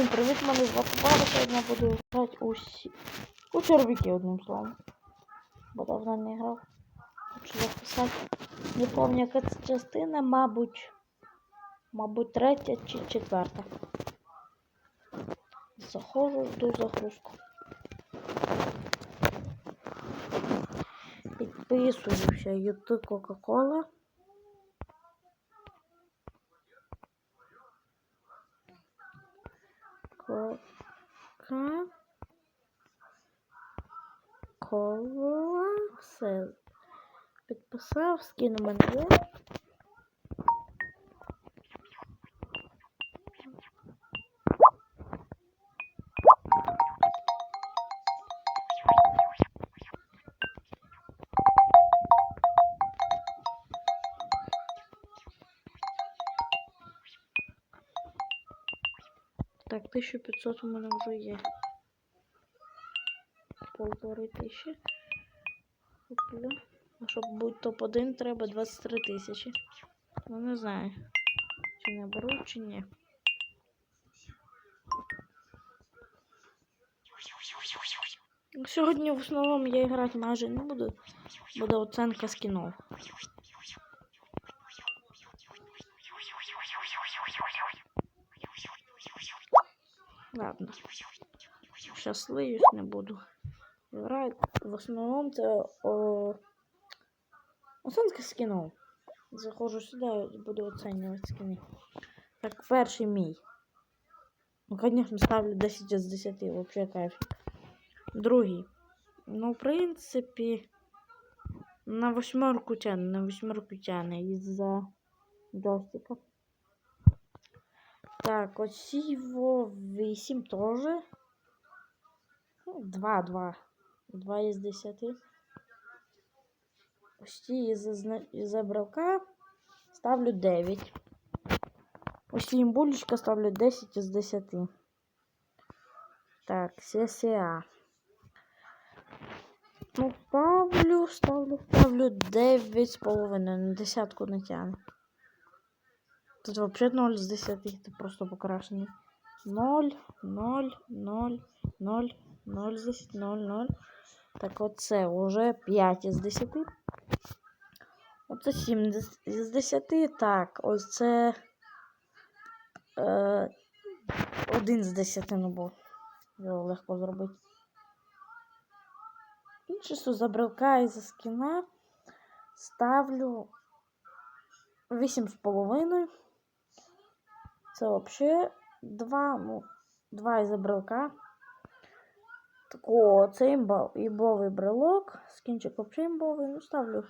Всім привіт, мене звати Баба. Сьогодні я буду грати усі. У червіки, одним словом. Бо давно не грав. Хочу записати. Не пам'ятаю, яка це частина, мабуть. Мабуть, третя чи четверта. Заходжу, жду загрузку. Підписуюся, YouTube Coca-Cola. Кока. Кола. Все. Підписав, скину мене Так, 1500 у мене вже є. Полтори тисячі. А щоб бути топ-1, треба 23 тисячі. Ну не знаю. Чи не беру, чи ні. Сьогодні в основному я грати майже не буду. Буде оценка скінов. Ладно. Щасливість не буду. Грати в основному це о... оценка скінов. Заходжу сюди, буду оцінювати скини. Так, перший мій. Ну, конечно, ставлю 10 з 10, вообще кайф. Другий. Ну, в принципі, на восьмерку тяне, на восьмерку тяне із-за джойстика. Так, оці його 8 теж. 2, 2. 2 із 10. Ось ці із, брелка ставлю 9. Ось ці імбулечка ставлю 10 із 10. Так, CSA. Ну, ставлю, ставлю, ставлю 9,5. На десятку не тягне. Тут вообще 0 з 10, ти просто покрашений. 0, 0, 0, 0, 0 з 10, 0, 0. Так, оце вже 5 із 10. Оце 7 з 10. Так, ось це е, 1 з 10, ну бо його легко зробити. Інше за брелка і за скіна ставлю 8,5. Це взагалі 2, ну, 2 із брелка. Так, о, це імбов, імбовий брелок. Скінчик взагалі імбовий. Ну, ставлю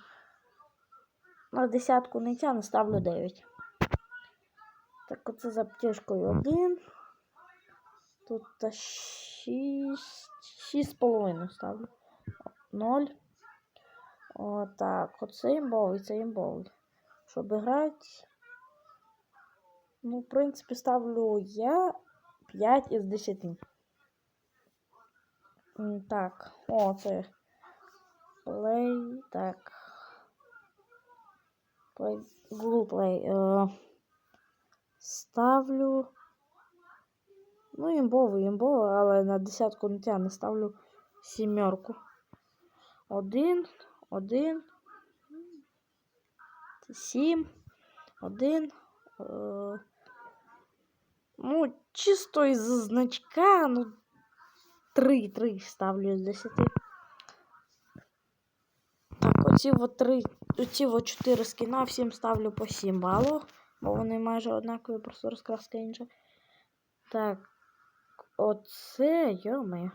на десятку не тягну, ставлю 9. Так, оце за аптечкою 1. Тут 6, 6,5 ставлю. 0. О, так, оце імбовий, це імбовий. Щоб грати. Ну, в принципі, ставлю я 5 із 10. Так, о, це Play, так. Play, Google Play. Е, ставлю. Ну, імбовий, імбовий, але на десятку не тягне. Ставлю сімерку. Один, один, сім, один. Е, ну, чисто із значка, ну, 3, 3 ставлю з 10. Так, оці от 3, оці от 4 скіна, всім ставлю по 7 балів, бо вони майже однакові, просто розкраска інша. Так, оце, йоме.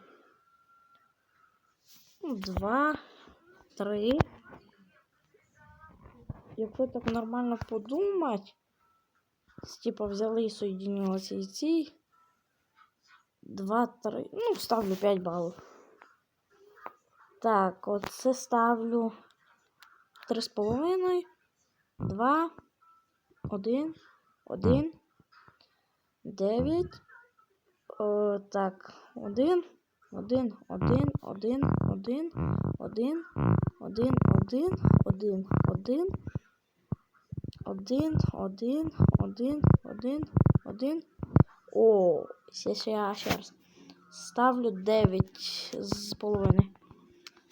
2, 3. Якщо так нормально подумати, типа взяли соєдинилися і ці. 2, 3. Ну, ставлю 5 балів. Так, оце ставлю 3,5, 2, 1, 1, 9. О, так, 1, 1, 1, 1, 1, 1, 1, 1, 1, 1, один, один, один, один, один. О, Ще, ще, ще раз. Ставлю 9 з половиною.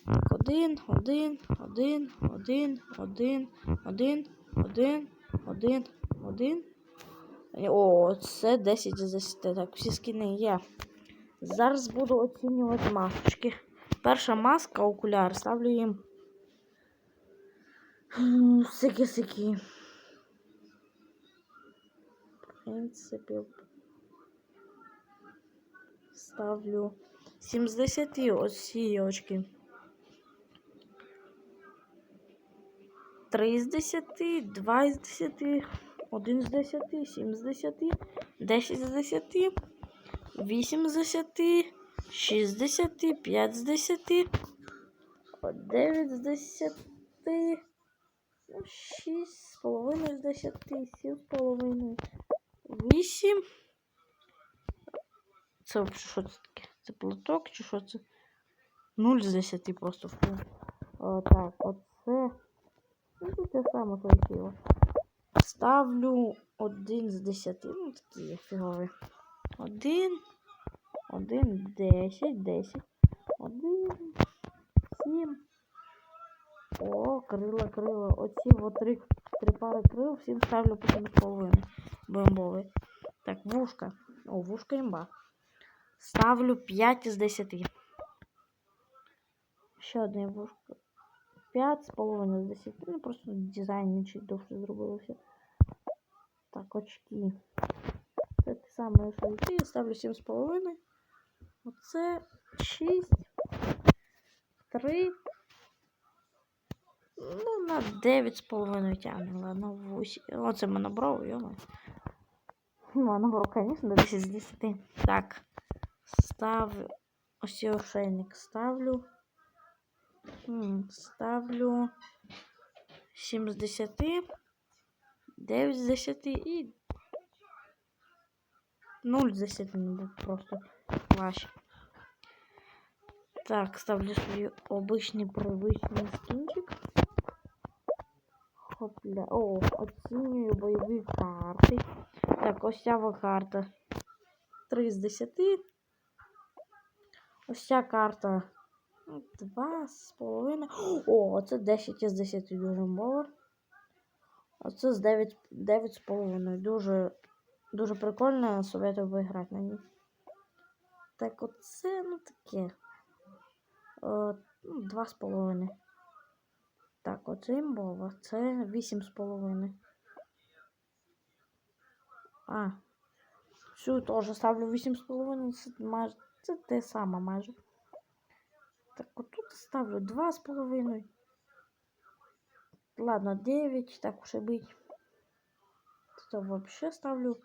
Так, один, один, один, один, один, один, один, один, один. О, це 10 з 10. Так, всі скини є. Зараз буду оцінювати масочки. Перша маска, окуляр. Ставлю їм. Сики-сики. Принципі. Ставлю 7 з 10 ось ці очки. 3 з 10, 2 з 10, 1 з 10, 7 з 10, 10 з 10, 8 з 10, 6 з 10, 5 з 10, 9 з 10, 6 з половиною з 10, 7 з половиною, 8. Це що це таке? Це платок чи що це? 0 з 10 просто. О, так, оце. Ну, те саме полетіло. Ставлю 1 з 10. Ну, такі фігові. 1, 1, 10, 10, 1, 7. О, крила, крила. Оці от три, три пари крил всім ставлю по 7,5. Бомбовий. Так, вушка. О, вушка імба. Ставлю 5 з 10. Ще одне вушко. 5 з половиною з 10. Ну, просто дизайн чуть довше зробилося. Так, очки. Це те саме, що і ти. Ставлю 7 з половиною. Оце 6. 3. Ну, на 9 з половиною тягне. Ладно, 8. Оце монобров, йома. Монобров, звісно, до 10 з 10. Так. Ставлю. Ось цей ошейник ставлю. Ставлю 7 з 10, 9 з 10 і 0 з 10 не буде просто важче. Так, ставлю свій обичний привичний скінчик. Хопля. О, оцінюю бойові карти. Так, ось ця карта. 3 з 10. Ось ця карта Ну, Два з половиною. О, оце 10 із 10 дуже мало. Оце з 9, 9 з половиною. Дуже, дуже прикольно, советую виграти на ній. Так, оце, ну таке. О, ну, Два з половиною. Так, оце імбова. Це 8 з половиною. А. Цю теж ставлю 8 з половиною. Це майже. Це те саме майже. Так, отут ставлю 2,5. Ладно, 9, так уж и быть. Тут вообще ставлю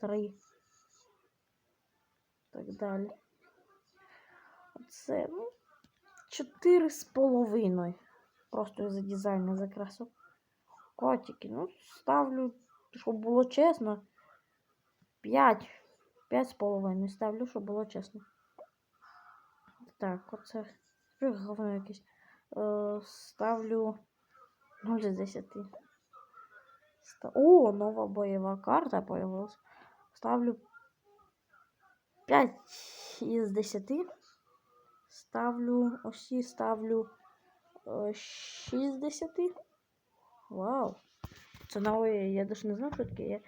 3. Так далі. Оце, ну, 4 з половиною. Просто із-за дизайну за красу. Котики, ну, ставлю, щоб було чесно. 5. 5 з половиною ставлю, щоб було чесно. Так, оце говно якесь. Е, ставлю 0 з 10. Ста... О, нова бойова карта появилась. Ставлю 5 із 10. Ставлю осі, ставлю е, 6 з 10. Вау. Це нове, я даже не знаю, що таке. Я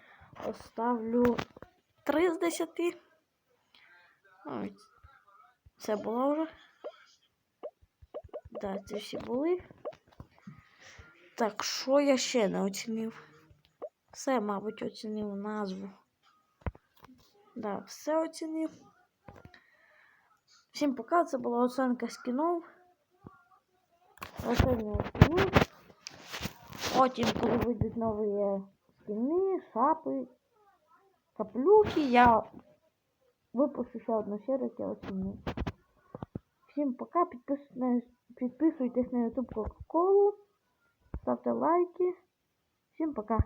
ставлю 3 з 10. Ой, це було вже. Так, це всі були. Так, що я ще не оцінив? Все, мабуть, оцінив назву. Да, все оцінив. Всім пока, це була оценка скінов. Оцінюю оцінив. Потім, коли вийдуть нові скини, шапи, каплюки, я випущу ще одну серію, я оціню. Всім пока, підписуйтесь, підписуйтесь на YouTube Coca-Cola, ставте лайки. Всім пока.